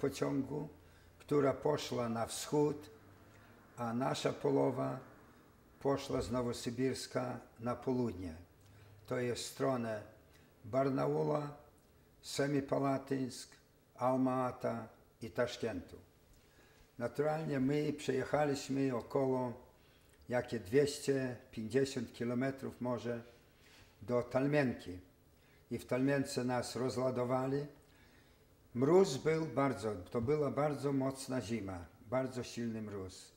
pociągu, która poszła na wschód, a nasza połowa poszła z Nowosybirska na południe. To jest stronę Barnaula, Semipalatyńsk, Alma-Ata i Taszkentu. Naturalnie my przejechaliśmy około jakie 250 kilometrów może do Talmienki. I w Talmience nas rozładowali. Mróz był bardzo, to była bardzo mocna zima, bardzo silny mróz.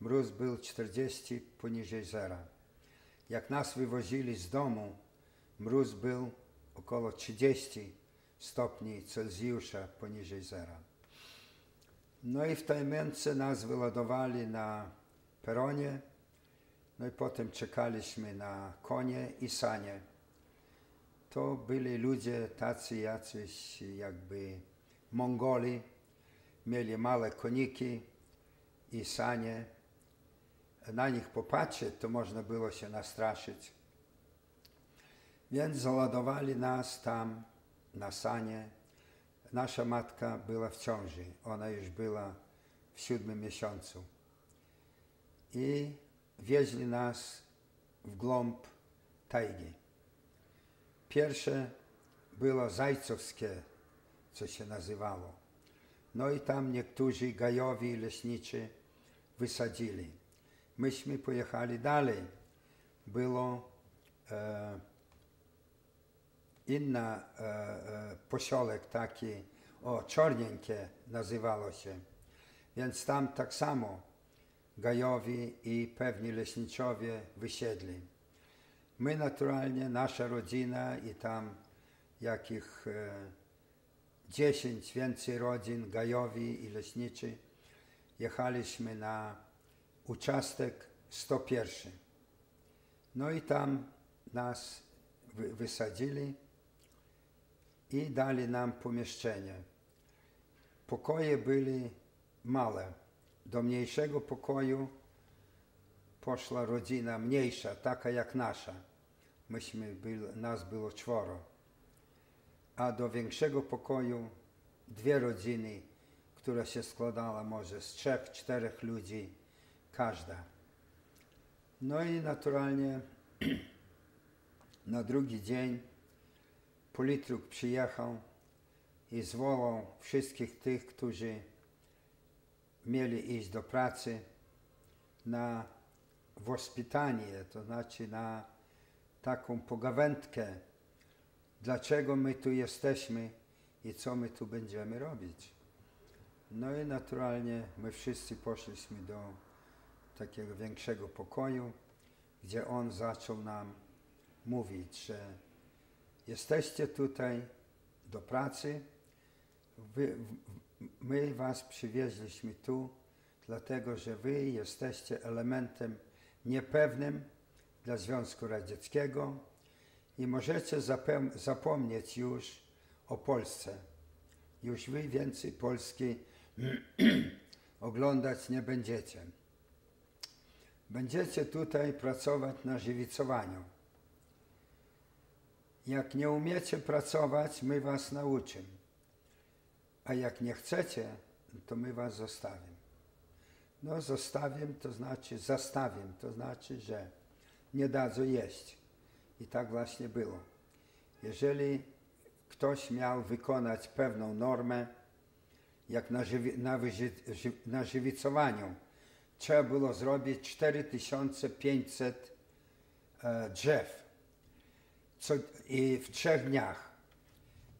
Mróz był 40 poniżej zera. Jak nas wywozili z domu, mróz był około 30 stopni Celsjusza poniżej zera. No i w Tajmence nas wyładowali na peronie, no i potem czekaliśmy na konie i sanie. To byli ludzie tacy jacyś jakby Mongoli, mieli małe koniki i sanie. Na nich popatrzeć, to można było się nastraszyć. Więc załadowali nas tam na sanie. Nasza matka była w ciąży. Ona już była w siódmym miesiącu. I wieźli nas w głąb tajgi. Pierwsze było Zajcowskie, co się nazywało. No i tam niektórzy gajowi leśniczy wysadzili. Myśmy pojechali dalej. Było e, inna e, e, posiolek taki, o, Czornienkie nazywało się. Więc tam tak samo gajowi i pewni leśniczowie wysiedli. My naturalnie, nasza rodzina i tam jakich e, dziesięć więcej rodzin gajowi i leśniczy jechaliśmy na uczastek 101. No i tam nas wy, wysadzili i dali nam pomieszczenie. Pokoje były małe. Do mniejszego pokoju poszła rodzina mniejsza, taka jak nasza. Myśmy byli, nas było czworo. A do większego pokoju dwie rodziny, która się składała może z trzech, czterech ludzi każda. No i naturalnie na drugi dzień politruk przyjechał i zwołał wszystkich tych, którzy mieli iść do pracy na wospitanie, to znaczy na taką pogawędkę, dlaczego my tu jesteśmy i co my tu będziemy robić. No i naturalnie my wszyscy poszliśmy do takiego większego pokoju, gdzie on zaczął nam mówić, że jesteście tutaj do pracy, wy, my was przywieźliśmy tu, dlatego że wy jesteście elementem niepewnym dla Związku Radzieckiego i możecie zapomnieć już o Polsce. Już wy więcej Polski oglądać nie będziecie. Będziecie tutaj pracować na żywicowaniu. Jak nie umiecie pracować, my was nauczymy. A jak nie chcecie, to my was zostawimy. No zostawię, to znaczy zastawię, to znaczy, że nie dadzą jeść. I tak właśnie było. Jeżeli ktoś miał wykonać pewną normę, jak na, żywi, na, wyży, na żywicowaniu, trzeba było zrobić 4500 e, drzew co, i w trzech dniach.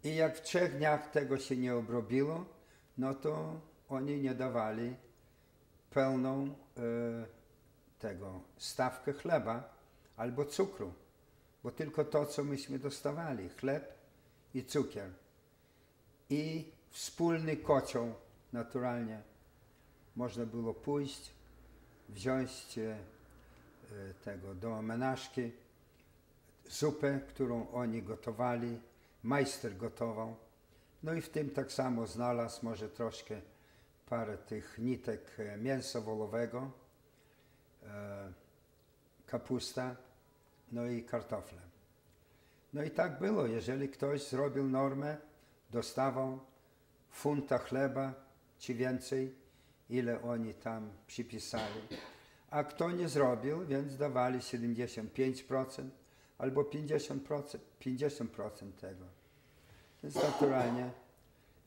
I jak w trzech dniach tego się nie obrobiło, no to oni nie dawali pełną e, tego stawkę chleba albo cukru, bo tylko to, co myśmy dostawali, chleb i cukier. I wspólny kocioł, naturalnie, można było pójść, wziąć e, tego do menażki, zupę, którą oni gotowali, majster gotował. No i w tym tak samo znalazł może troszkę parę tych nitek e, mięsa wolowego, e, kapusta, no i kartofle. No i tak było, jeżeli ktoś zrobił normę, dostawał funta chleba, czy więcej, ile oni tam przypisali. A kto nie zrobił, więc dawali 75% albo 50%, 50% tego. Więc naturalnie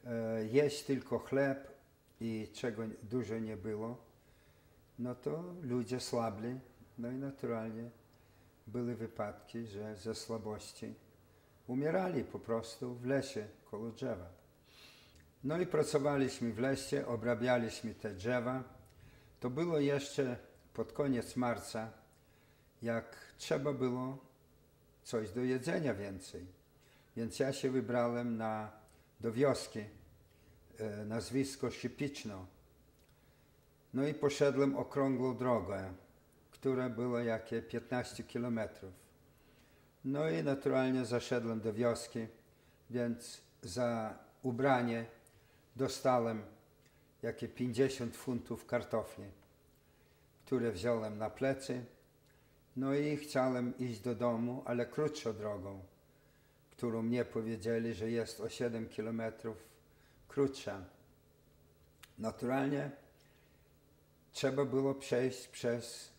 e, jeść tylko chleb i czego dużo nie było, no to ludzie słabli, no i naturalnie były wypadki, że ze słabości umierali po prostu w lesie koło drzewa. No i pracowaliśmy w lesie, obrabialiśmy te drzewa. To było jeszcze pod koniec marca, jak trzeba było coś do jedzenia więcej. Więc ja się wybrałem na, do wioski, e, nazwisko Szypiczno. No i poszedłem okrągłą drogę, która była jakie 15 kilometrów. No i naturalnie zaszedłem do wioski, więc za ubranie dostałem jakie 50 funtów kartofli, które wziąłem na plecy. No i chciałem iść do domu, ale krótszą drogą, którą mnie powiedzieli, że jest o 7 kilometrów krótsza. Naturalnie trzeba było przejść przez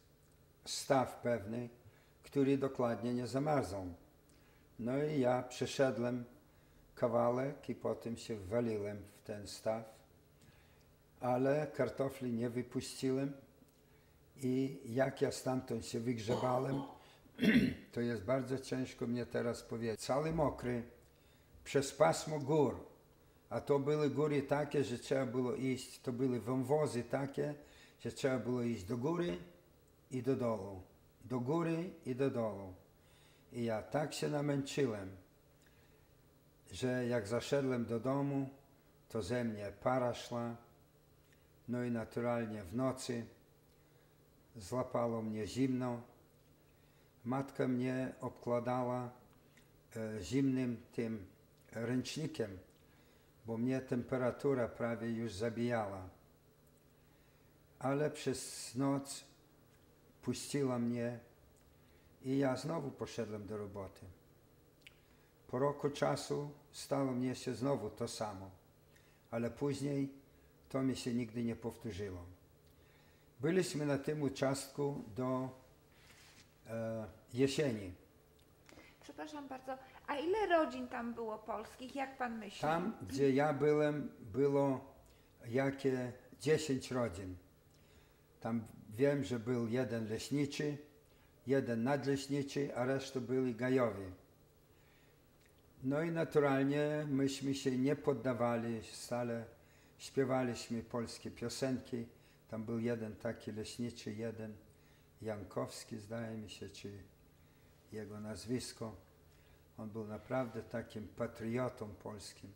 staw pewny, który dokładnie nie zamarzał. No i ja przeszedłem kawałek i potem się waliłem w ten staw, ale kartofli nie wypuściłem i jak ja stamtąd się wygrzebałem, to jest bardzo ciężko mnie teraz powiedzieć. Cały mokry, przez pasmo gór, a to były góry takie, że trzeba było iść, to były wąwozy takie, że trzeba było iść do góry i do dołu, do góry i do dołu. I ja tak się namęczyłem, że jak zaszedłem do domu, to ze mnie para szła, no i naturalnie w nocy złapało mnie zimno. Matka mnie obkładała e, zimnym tym ręcznikiem, bo mnie temperatura prawie już zabijała. Ale przez noc puściła mnie i ja znowu poszedłem do roboty. Po roku czasu stało mnie się znowu to samo, ale później to mi się nigdy nie powtórzyło. Byliśmy na tym uczastku do e, jesieni. Przepraszam bardzo, a ile rodzin tam było polskich, jak pan myśli? Tam, gdzie ja byłem, było jakie 10 rodzin. Tam wiem, że był jeden leśniczy, jeden nadleśniczy, a reszta byli gajowi. No i naturalnie myśmy się nie poddawali, stale śpiewaliśmy polskie piosenki. Tam był jeden taki leśniczy, jeden Jankowski, zdaje mi się, czy jego nazwisko. On był naprawdę takim patriotą polskim.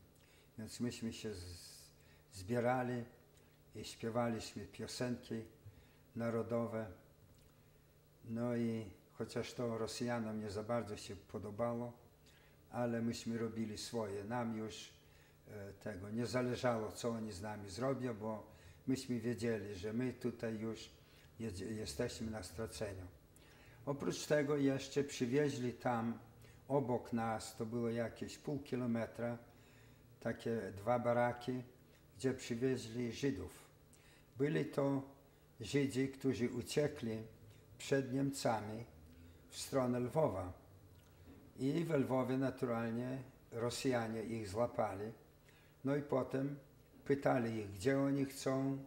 Więc myśmy się zbierali i śpiewaliśmy piosenki narodowe. No i chociaż to Rosjanom nie za bardzo się podobało, ale myśmy robili swoje. Nam już e, tego nie zależało, co oni z nami zrobią, bo myśmy wiedzieli, że my tutaj już jesteśmy na straceniu. Oprócz tego jeszcze przywieźli tam obok nas, to było jakieś pół kilometra, takie dwa baraki, gdzie przywieźli Żydów. Byli to Żydzi, którzy uciekli przed Niemcami w stronę Lwowa. I w Lwowie naturalnie Rosjanie ich złapali. No i potem pytali ich, gdzie oni chcą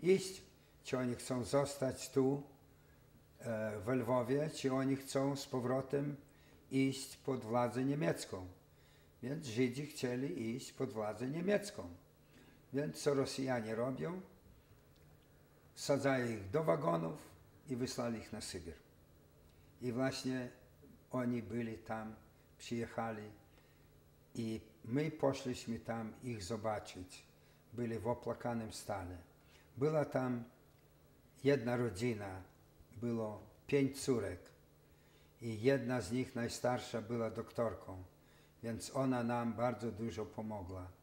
iść. Czy oni chcą zostać tu e, w Lwowie, czy oni chcą z powrotem iść pod władzę niemiecką. Więc Żydzi chcieli iść pod władzę niemiecką. Więc co Rosjanie robią? Sadzają ich do wagonów i wysłali ich na Sybir. I właśnie oni byli tam, przyjechali i my poszliśmy tam ich zobaczyć. Byli w opłakanym stanie. Była tam jedna rodzina, było pięć córek i jedna z nich, najstarsza, była doktorką, więc ona nam bardzo dużo pomogła.